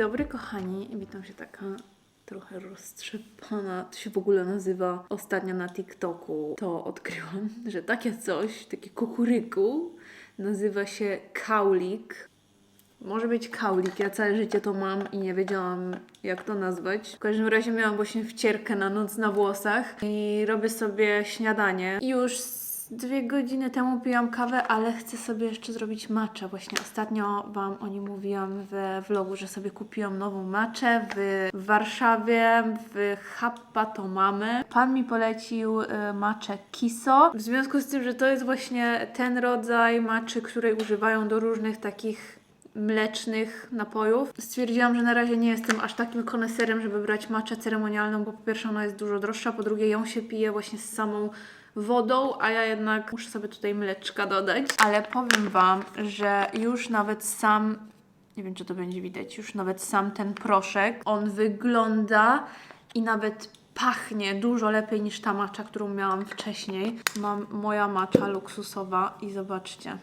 dobry, kochani. Witam się taka trochę roztrzepana. To się w ogóle nazywa ostatnio na TikToku. To odkryłam, że takie coś, takie kukuryku, nazywa się kaulik. Może być kaulik. Ja całe życie to mam i nie wiedziałam, jak to nazwać. W każdym razie miałam właśnie wcierkę na noc na włosach i robię sobie śniadanie. I już dwie godziny temu piłam kawę, ale chcę sobie jeszcze zrobić matcha. Właśnie ostatnio Wam o nim mówiłam we vlogu, że sobie kupiłam nową matchę w Warszawie, w Happa to mamy. Pan mi polecił y, matchę Kiso. W związku z tym, że to jest właśnie ten rodzaj matchy, której używają do różnych takich mlecznych napojów. Stwierdziłam, że na razie nie jestem aż takim koneserem, żeby brać maczę ceremonialną, bo po pierwsze ona jest dużo droższa, po drugie ją się pije właśnie z samą wodą, a ja jednak muszę sobie tutaj mleczka dodać. Ale powiem Wam, że już nawet sam, nie wiem czy to będzie widać, już nawet sam ten proszek, on wygląda i nawet pachnie dużo lepiej niż ta macza, którą miałam wcześniej. Mam moja macza luksusowa i zobaczcie.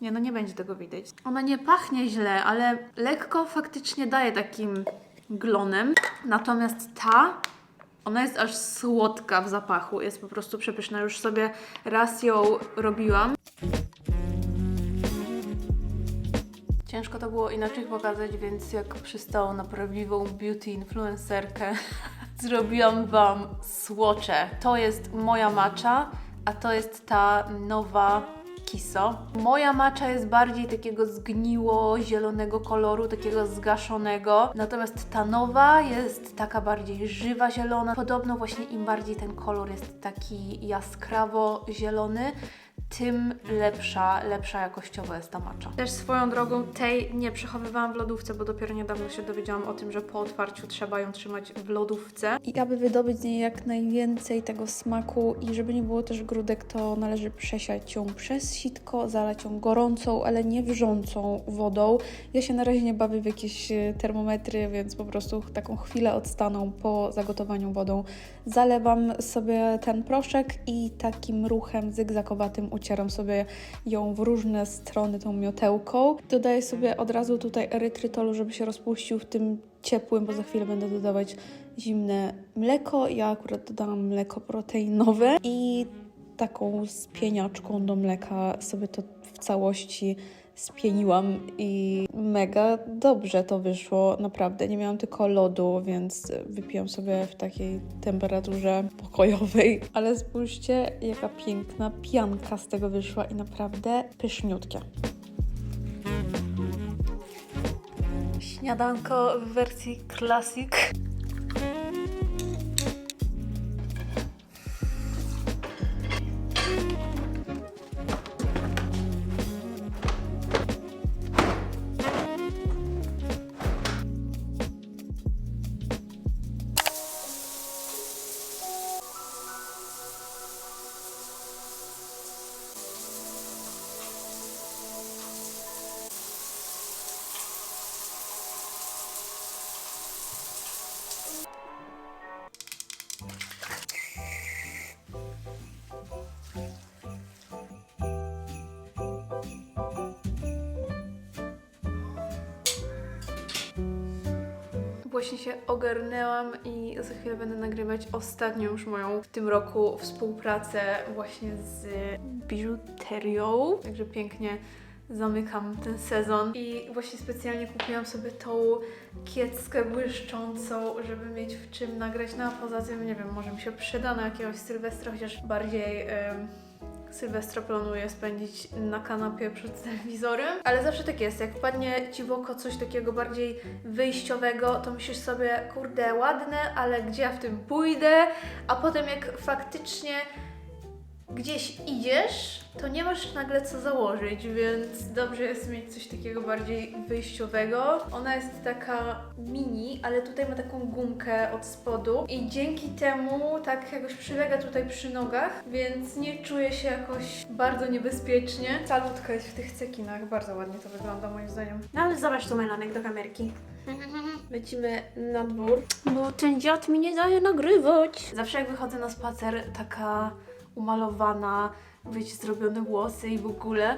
Nie, no nie będzie tego widać. Ona nie pachnie źle, ale lekko faktycznie daje takim glonem. Natomiast ta, ona jest aż słodka w zapachu. Jest po prostu przepyszna. Już sobie raz ją robiłam. Ciężko to było inaczej pokazać, więc jak przystało na prawdziwą beauty influencerkę, zrobiłam Wam słocze. To jest moja macza, a to jest ta nowa Kiso. Moja macza jest bardziej takiego zgniło zielonego koloru, takiego zgaszonego. Natomiast ta nowa jest taka bardziej żywa zielona. Podobno właśnie im bardziej ten kolor jest taki jaskrawo zielony, tym lepsza, lepsza jakościowo jest ta macza. Też swoją drogą tej nie przechowywałam w lodówce, bo dopiero niedawno się dowiedziałam o tym, że po otwarciu trzeba ją trzymać w lodówce. I aby wydobyć z niej jak najwięcej tego smaku i żeby nie było też grudek, to należy przesiać ją przez sitko, zalać ją gorącą, ale nie wrzącą wodą. Ja się na razie nie bawię w jakieś e, termometry, więc po prostu taką chwilę odstaną po zagotowaniu wodą. Zalewam sobie ten proszek i takim ruchem zygzakowatym ucieram sobie ją w różne strony tą miotełką. Dodaję sobie od razu tutaj erytrytolu, żeby się rozpuścił w tym ciepłym, bo za chwilę będę dodawać zimne mleko. Ja akurat dodałam mleko proteinowe i taką spieniaczką do mleka sobie to w całości spieniłam i mega dobrze to wyszło, naprawdę. Nie miałam tylko lodu, więc wypiłam sobie w takiej temperaturze pokojowej. Ale spójrzcie, jaka piękna pianka z tego wyszła i naprawdę pyszniutkie. Śniadanko w wersji classic. Właśnie się ogarnęłam i za chwilę będę nagrywać ostatnią już moją w tym roku współpracę właśnie z biżuterią. Także pięknie zamykam ten sezon. I właśnie specjalnie kupiłam sobie tą kieckę błyszczącą, żeby mieć w czym nagrać. No a poza tym, nie wiem, może mi się przyda na jakiegoś Sylwestra, chociaż bardziej... em, Sylwestra planuję spędzić na kanapie przed telewizorem, ale zawsze tak jest, jak wpadnie Ci w oko coś takiego bardziej wyjściowego, to myślisz sobie, kurde, ładne, ale gdzie ja w tym pójdę? A potem jak faktycznie gdzieś idziesz, to nie masz nagle co założyć, więc dobrze jest mieć coś takiego bardziej wyjściowego. Ona jest taka mini, ale tutaj ma taką gumkę od spodu i dzięki temu tak jakoś przylega tutaj przy nogach, więc nie czuję się jakoś bardzo niebezpiecznie. Calutka jest w tych cekinach, bardzo ładnie to wygląda moim zdaniem. No ale zobacz tu Melanek do kamerki. Lecimy na dwór. Bo ten dziad mi nie daje nagrywać. Zawsze jak wychodzę na spacer, taka umalowana, wiecie, zrobione włosy i w ogóle,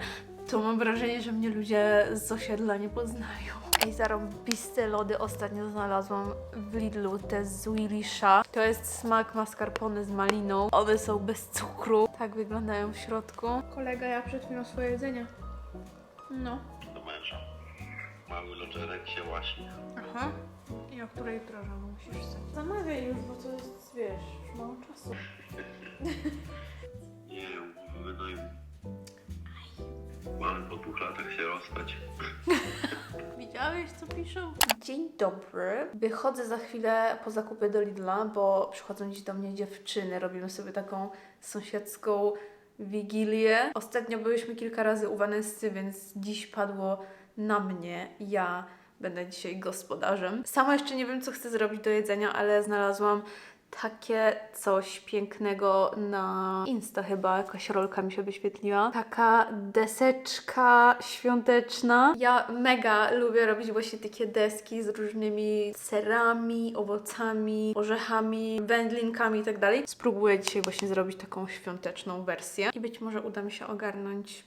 to mam wrażenie, że mnie ludzie z osiedla nie poznają. Ej, zarąbiste lody ostatnio znalazłam w Lidlu, te z Willisha. To jest smak mascarpone z maliną. One są bez cukru. Tak wyglądają w środku. Kolega, ja przed chwilą swoje jedzenie. No. do męża. Mały logerek się łaśnie. Aha. I o której rano musisz wstać? Zamawiaj już, bo to jest, wiesz, już mało czasu. Nie, wynajm. Mamy po dwóch latach się rozstać. Widziałeś, co piszą? Dzień dobry. Wychodzę za chwilę po zakupy do Lidla, bo przychodzą dziś do mnie dziewczyny. Robimy sobie taką sąsiedzką wigilię. Ostatnio byliśmy kilka razy u Vanessy, więc dziś padło na mnie. Ja będę dzisiaj gospodarzem. Sama jeszcze nie wiem, co chcę zrobić do jedzenia, ale znalazłam takie coś pięknego na Insta chyba, jakaś rolka mi się wyświetliła. Taka deseczka świąteczna. Ja mega lubię robić właśnie takie deski z różnymi serami, owocami, orzechami, wędlinkami i tak. Spróbuję dzisiaj właśnie zrobić taką świąteczną wersję i być może uda mi się ogarnąć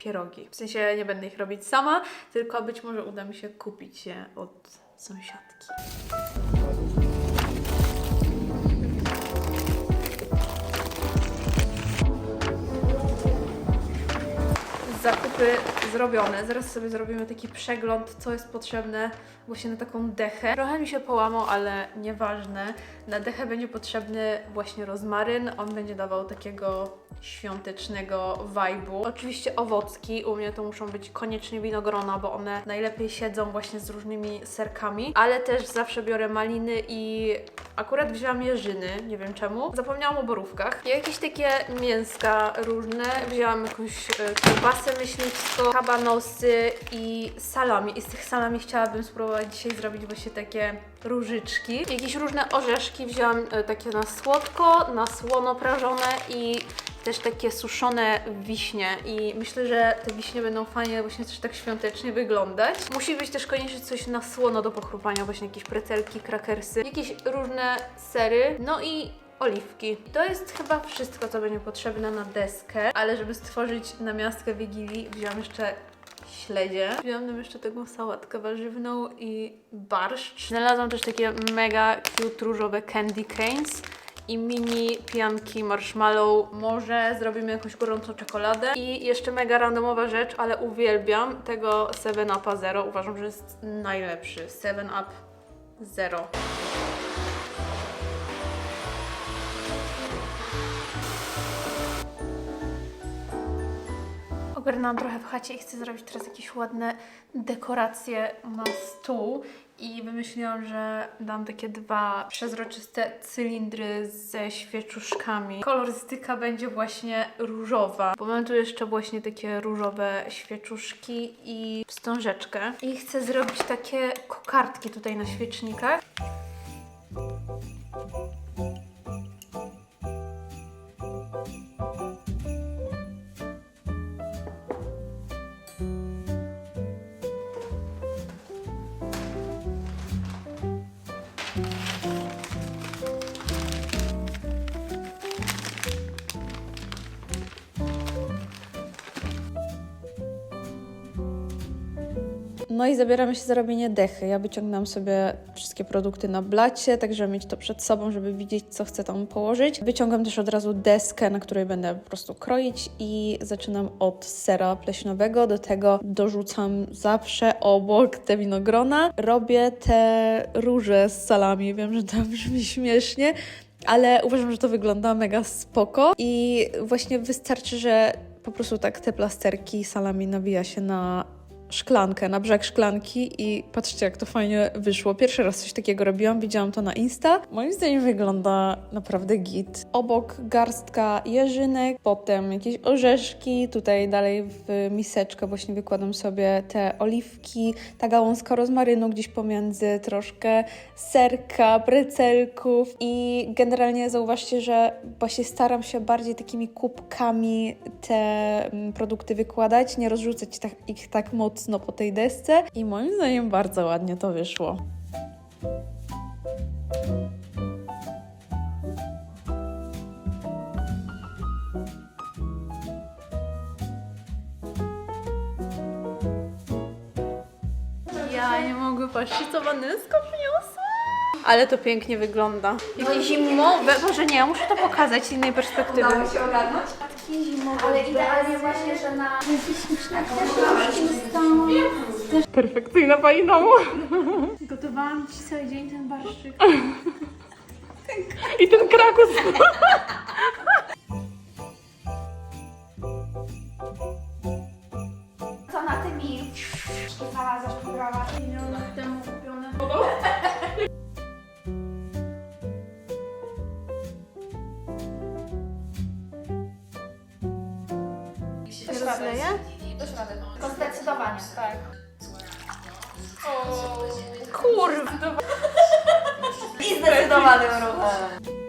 pierogi. W sensie nie będę ich robić sama, tylko być może uda mi się kupić je od sąsiadki. zakupy zrobione. Zaraz sobie zrobimy taki przegląd, co jest potrzebne właśnie na taką dechę. Trochę mi się połamał, ale nieważne. Na dechę będzie potrzebny właśnie rozmaryn. On będzie dawał takiego świątecznego vibe'u. Oczywiście owocki. U mnie to muszą być koniecznie winogrona, bo one najlepiej siedzą właśnie z różnymi serkami. Ale też zawsze biorę maliny i akurat wzięłam jeżyny, nie wiem czemu. Zapomniałam o borówkach. I jakieś takie mięska różne. Wzięłam jakąś e, kiełbasę myśliwską, kabanosy i salami. I z tych salami chciałabym spróbować dzisiaj zrobić właśnie takie różyczki. Jakieś różne orzeszki wzięłam e, takie na słodko, na słono prażone i też takie suszone wiśnie i myślę, że te wiśnie będą fajnie właśnie też tak świątecznie wyglądać. Musi być też koniecznie coś na słono do pochrupania, właśnie jakieś precelki, krakersy, jakieś różne sery, no i oliwki. To jest chyba wszystko, co będzie potrzebne na deskę, ale żeby stworzyć namiastkę Wigilii, wziąłam jeszcze śledzie. Wziąłam tam jeszcze taką sałatkę warzywną i barszcz. Znalazłam też takie mega cute różowe candy canes i mini pianki marshmallow. Może zrobimy jakąś gorącą czekoladę. I jeszcze mega randomowa rzecz, ale uwielbiam tego 7-Upa Zero. Uważam, że jest najlepszy. 7-Up Zero. Ogarnęłam trochę w chacie i chcę zrobić teraz jakieś ładne dekoracje na stół. I wymyśliłam, że dam takie dwa przezroczyste cylindry ze świeczuszkami. Kolorystyka będzie właśnie różowa, bo mam tu jeszcze właśnie takie różowe świeczuszki i wstążeczkę. I chcę zrobić takie kokardki tutaj na świecznikach. No i zabieramy się za robienie dechy. Ja wyciągnęłam sobie wszystkie produkty na blacie, tak żeby mieć to przed sobą, żeby widzieć, co chcę tam położyć. Wyciągam też od razu deskę, na której będę po prostu kroić i zaczynam od sera pleśniowego. Do tego dorzucam zawsze obok te winogrona. Robię te róże z salami. Wiem, że to brzmi śmiesznie, ale uważam, że to wygląda mega spoko i właśnie wystarczy, że po prostu tak te plasterki salami nawija się na szklankę, na brzeg szklanki i patrzcie, jak to fajnie wyszło. Pierwszy raz coś takiego robiłam, widziałam to na Insta. Moim zdaniem wygląda naprawdę git. Obok garstka jeżynek, potem jakieś orzeszki, tutaj dalej w miseczkę właśnie wykładam sobie te oliwki, ta gałązka rozmarynu gdzieś pomiędzy, troszkę serka, precelków i generalnie zauważcie, że właśnie staram się bardziej takimi kubkami te mm, produkty wykładać, nie rozrzucać tak, ich tak mocno po tej desce i moim zdaniem bardzo ładnie to wyszło. Ja nie Patrzcie, co Vaneska przyniosła. Ale to pięknie wygląda. Jakie zimowe. Boże nie, ja muszę to pokazać z innej perspektywy. się ogarnąć? Ale idealnie właśnie, że na Perfekcyjna pani domu. Gotowałam ci cały dzień ten barszczyk. I ten krakus. Co na tymi sama zaszkodziła? Milionach temu kupione. Rozleję? To zdecydowanie. Tak. Kurwa. I zdecydowanym ruchem.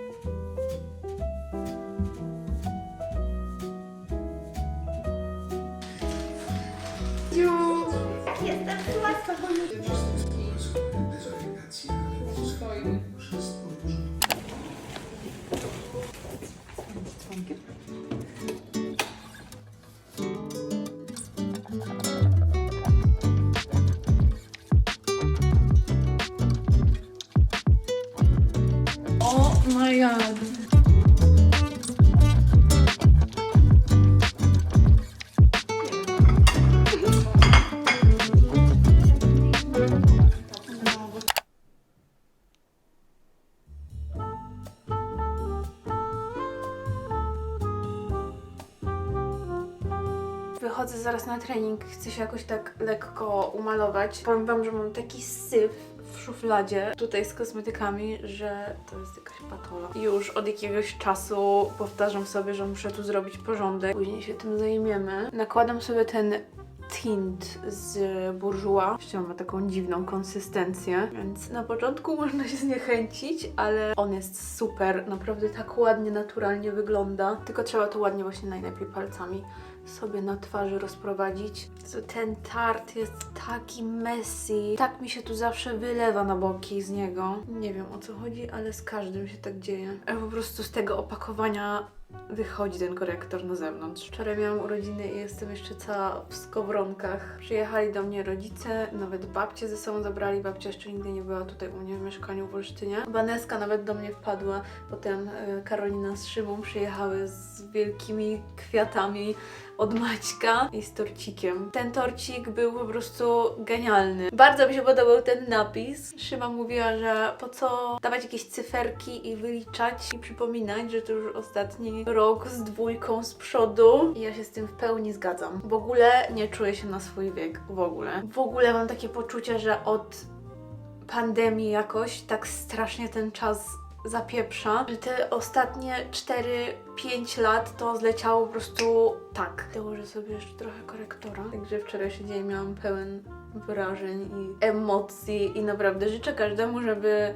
Na trening, chcę się jakoś tak lekko umalować. Powiem wam, że mam taki syf w szufladzie tutaj z kosmetykami, że to jest jakaś patola. Już od jakiegoś czasu powtarzam sobie, że muszę tu zrobić porządek. Później się tym zajmiemy. Nakładam sobie ten tint z Bourjois. Jeszcze ma taką dziwną konsystencję, więc na początku można się zniechęcić, ale on jest super, naprawdę tak ładnie, naturalnie wygląda. Tylko trzeba to ładnie właśnie najlepiej palcami sobie na twarzy rozprowadzić. Ten tart jest taki messy. Tak mi się tu zawsze wylewa na boki z niego. Nie wiem o co chodzi, ale z każdym się tak dzieje. A po prostu z tego opakowania wychodzi ten korektor na zewnątrz. Wczoraj miałam urodziny i jestem jeszcze cała w skowronkach. Przyjechali do mnie rodzice, nawet babcie ze sobą zabrali. Babcia jeszcze nigdy nie była tutaj u mnie w mieszkaniu w Olsztynie. Waneska nawet do mnie wpadła. Potem e, Karolina z Szymą przyjechały z wielkimi kwiatami od Maćka i z torcikiem. Ten torcik był po prostu genialny. Bardzo mi się podobał ten napis. Szyma mówiła, że po co dawać jakieś cyferki i wyliczać i przypominać, że to już ostatni rok z dwójką z przodu. I ja się z tym w pełni zgadzam. W ogóle nie czuję się na swój wiek. W ogóle. W ogóle mam takie poczucie, że od pandemii jakoś tak strasznie ten czas zapieprza, te ostatnie 4-5 lat to zleciało po prostu tak. Dołożę sobie jeszcze trochę korektora. Także wczoraj się dzień miałam pełen wrażeń i emocji i naprawdę życzę każdemu, żeby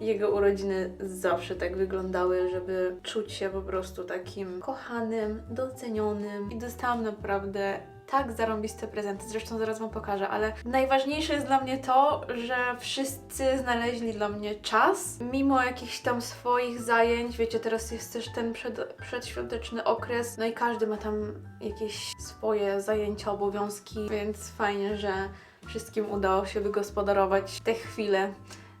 jego urodziny zawsze tak wyglądały, żeby czuć się po prostu takim kochanym, docenionym i dostałam naprawdę tak zarąbiste prezenty, zresztą zaraz Wam pokażę, ale najważniejsze jest dla mnie to, że wszyscy znaleźli dla mnie czas, mimo jakichś tam swoich zajęć, wiecie, teraz jest też ten przed, przedświąteczny okres, no i każdy ma tam jakieś swoje zajęcia, obowiązki, więc fajnie, że wszystkim udało się wygospodarować te chwile.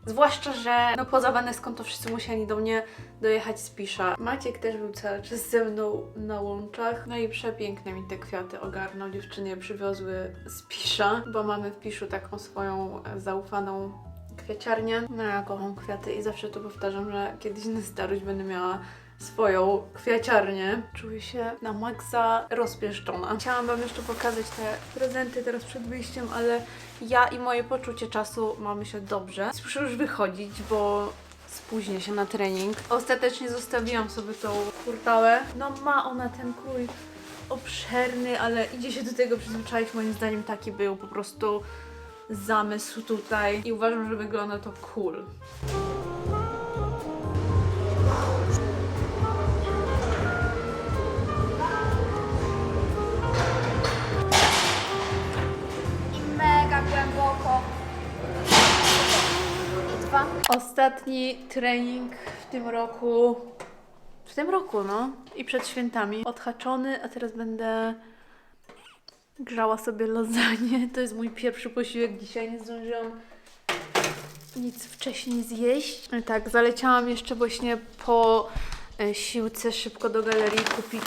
Zwłaszcza, że no poza Vaneską to wszyscy musieli do mnie dojechać z Pisza. Maciek też był cały czas ze mną na łączach. No i przepiękne mi te kwiaty ogarnął. Dziewczyny przywiozły z Pisza, bo mamy w Piszu taką swoją e, zaufaną kwiaciarnię. No ja kocham kwiaty i zawsze to powtarzam, że kiedyś na starość będę miała swoją kwiaciarnię. Czuję się na maksa rozpieszczona. Chciałam Wam jeszcze pokazać te prezenty teraz przed wyjściem, ale ja i moje poczucie czasu mamy się dobrze. Muszę już wychodzić, bo spóźnię się na trening. Ostatecznie zostawiłam sobie tą kurtałę. No ma ona ten krój obszerny, ale idzie się do tego przyzwyczaić. Moim zdaniem taki był po prostu zamysł tutaj i uważam, że wygląda to cool. Ostatni trening w tym roku. W tym roku, no. I przed świętami. Odhaczony, a teraz będę grzała sobie lasagne. To jest mój pierwszy posiłek dzisiaj. Nie zdążyłam nic wcześniej zjeść. Tak, zaleciałam jeszcze właśnie po e, siłce szybko do galerii kupić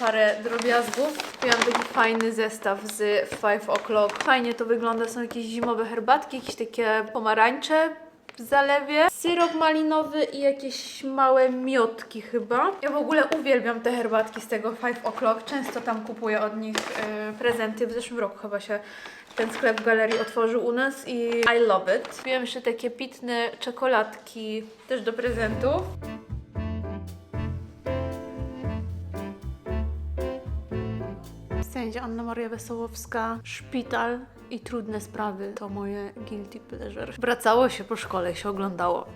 parę drobiazgów. Kupiłam taki fajny zestaw z 5 o'clock. Fajnie to wygląda, są jakieś zimowe herbatki, jakieś takie pomarańcze w zalewie, syrop malinowy i jakieś małe miotki chyba. Ja w ogóle uwielbiam te herbatki z tego 5 o'clock. Często tam kupuję od nich e, prezenty. W zeszłym roku chyba się ten sklep w galerii otworzył u nas i I love it. Kupiłam jeszcze takie pitne czekoladki też do prezentów. Sędzia Anna Maria Wesołowska, szpital i trudne sprawy to moje guilty pleasure. Wracało się po szkole, się oglądało.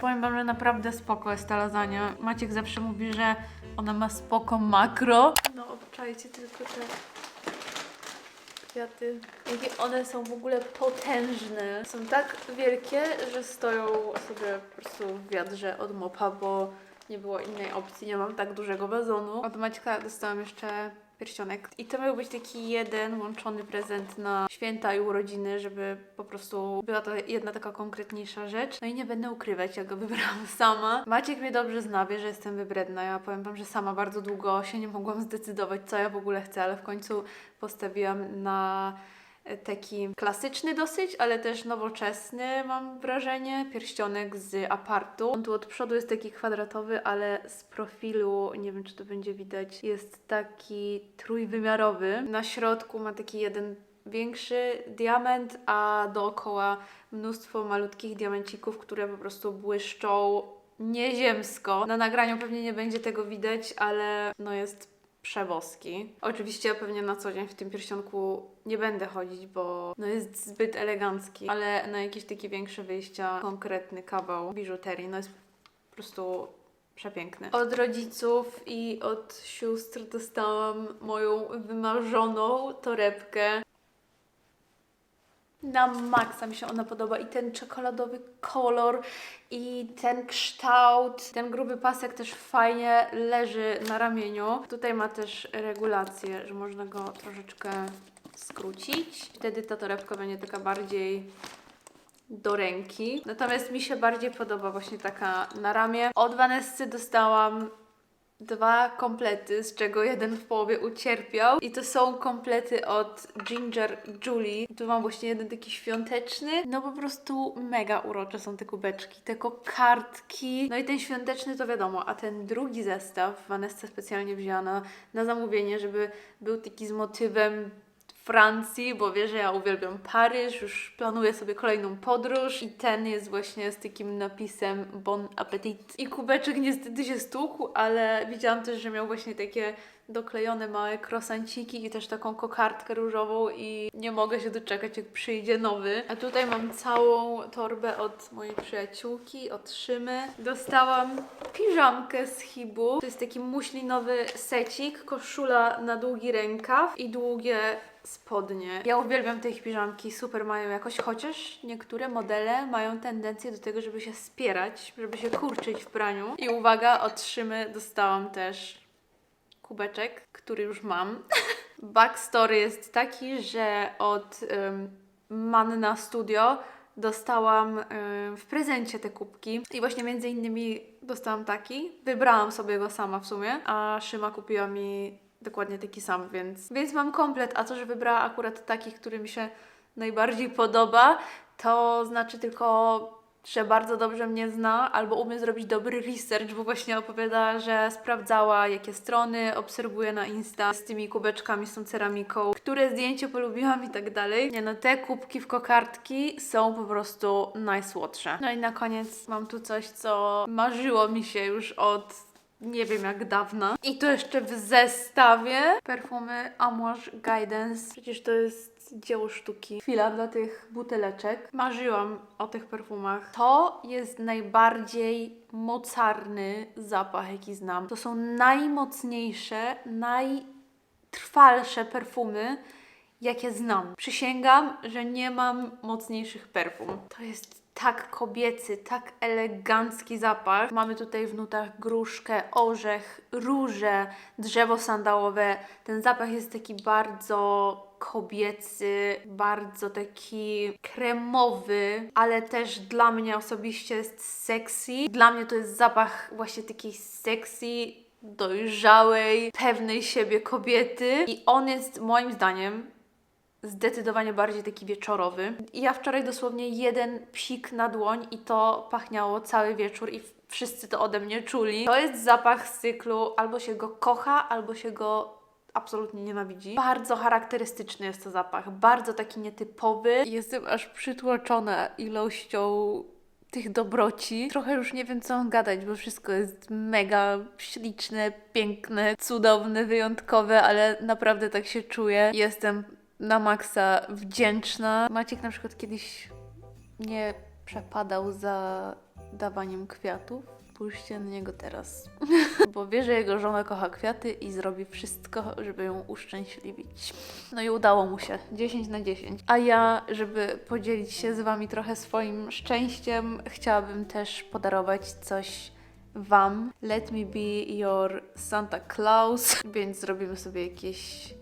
Powiem wam, że naprawdę spoko jest ta lasagna. Maciek zawsze mówi, że ona ma spoko makro. No, obczajcie tylko te kwiaty. Jakie one są w ogóle potężne. Są tak wielkie, że stoją sobie po prostu w wiadrze od mopa, bo nie było innej opcji. Nie mam tak dużego wazonu. Od Maćka dostałam jeszcze pierścionek. I to miał być taki jeden łączony prezent na święta i urodziny, żeby po prostu była to jedna taka konkretniejsza rzecz. No i nie będę ukrywać, ja go wybrałam sama. Maciek mnie dobrze zna, wie, że jestem wybredna. Ja powiem Wam, że sama bardzo długo się nie mogłam zdecydować, co ja w ogóle chcę, ale w końcu postawiłam na taki klasyczny dosyć, ale też nowoczesny, mam wrażenie. Pierścionek z apartu. On tu od przodu jest taki kwadratowy, ale z profilu, nie wiem czy to będzie widać, jest taki trójwymiarowy. Na środku ma taki jeden większy diament, a dookoła mnóstwo malutkich diamencików, które po prostu błyszczą nieziemsko. Na nagraniu pewnie nie będzie tego widać, ale no jest przeboski. Oczywiście ja pewnie na co dzień w tym pierścionku nie będę chodzić, bo no jest zbyt elegancki, ale na jakieś takie większe wyjścia konkretny kawał biżuterii, no jest po prostu przepiękny. Od rodziców i od sióstr dostałam moją wymarzoną torebkę. Na maksa mi się ona podoba i ten czekoladowy kolor i ten kształt, ten gruby pasek też fajnie leży na ramieniu. Tutaj ma też regulację, że można go troszeczkę skrócić. Wtedy ta torebka będzie taka bardziej do ręki. Natomiast mi się bardziej podoba właśnie taka na ramię. Od Vanessy dostałam dwa komplety, z czego jeden w połowie ucierpiał. I to są komplety od Ginger Julie. Tu mam właśnie jeden taki świąteczny. No po prostu mega urocze są te kubeczki, te kokardki. No i ten świąteczny to wiadomo, a ten drugi zestaw Vanessa specjalnie wzięła na, na zamówienie, żeby był taki z motywem Francji, bo wie, że ja uwielbiam Paryż, już planuję sobie kolejną podróż i ten jest właśnie z takim napisem Bon Appetit. I kubeczek niestety się stukł, ale widziałam też, że miał właśnie takie doklejone małe krosanciki i też taką kokardkę różową i nie mogę się doczekać, jak przyjdzie nowy. A tutaj mam całą torbę od mojej przyjaciółki, od Szymy. Dostałam piżamkę z Hibu. To jest taki muślinowy secik, koszula na długi rękaw i długie spodnie. Ja uwielbiam te ich piżamki, super mają jakość, chociaż niektóre modele mają tendencję do tego, żeby się spierać, żeby się kurczyć w praniu. I uwaga, od Szymy dostałam też kubeczek, który już mam. Backstory jest taki, że od um, Manna Studio dostałam ym, w prezencie te kubki i właśnie między innymi dostałam taki. Wybrałam sobie go sama w sumie, a Szyma kupiła mi dokładnie taki sam, więc, więc mam komplet, a to, że wybrała akurat taki, który mi się najbardziej podoba, to znaczy tylko że bardzo dobrze mnie zna albo umie zrobić dobry research, bo właśnie opowiadała, że sprawdzała jakie strony, obserwuje na Insta z tymi kubeczkami, z tą ceramiką, które zdjęcie polubiłam i tak dalej. Nie no, te kubki w kokardki są po prostu najsłodsze. No i na koniec mam tu coś, co marzyło mi się już od nie wiem jak dawna. I to jeszcze w zestawie perfumy Amouage Guidance. Przecież to dzieło sztuki. Chwila dla tych buteleczek. Marzyłam o tych perfumach. To jest najbardziej mocarny zapach, jaki znam. To są najmocniejsze, najtrwalsze perfumy, jakie znam. Przysięgam, że nie mam mocniejszych perfum. To jest tak kobiecy, tak elegancki zapach. Mamy tutaj w nutach gruszkę, orzech, róże, drzewo sandałowe. Ten zapach jest taki bardzo kobiecy, bardzo taki kremowy, ale też dla mnie osobiście jest sexy. Dla mnie to jest zapach właśnie takiej sexy, dojrzałej, pewnej siebie kobiety i on jest moim zdaniem zdecydowanie bardziej taki wieczorowy. I ja wczoraj dosłownie jeden psik na dłoń i to pachniało cały wieczór i wszyscy to ode mnie czuli. To jest zapach z cyklu albo się go kocha, albo się go absolutnie nienawidzi. Bardzo charakterystyczny jest to zapach, bardzo taki nietypowy. Jestem aż przytłoczona ilością tych dobroci. Trochę już nie wiem, co mam gadać, bo wszystko jest mega śliczne, piękne, cudowne, wyjątkowe, ale naprawdę tak się czuję. Jestem na maksa wdzięczna. Maciek na przykład kiedyś nie przepadał za dawaniem kwiatów. Spójrzcie na niego teraz. Bo wie, że jego żona kocha kwiaty i zrobi wszystko, żeby ją uszczęśliwić. No i udało mu się. 10 na 10. A ja, żeby podzielić się z Wami trochę swoim szczęściem, chciałabym też podarować coś Wam. Let me be your Santa Claus. Więc zrobimy sobie jakieś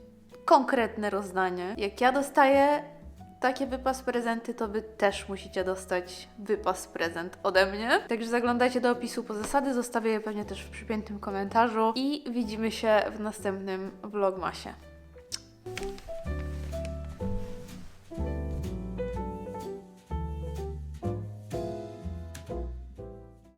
konkretne rozdanie. Jak ja dostaję takie wypas prezenty, to Wy też musicie dostać wypas prezent ode mnie. Także zaglądajcie do opisu po zasady, zostawię je pewnie też w przypiętym komentarzu i widzimy się w następnym vlogmasie.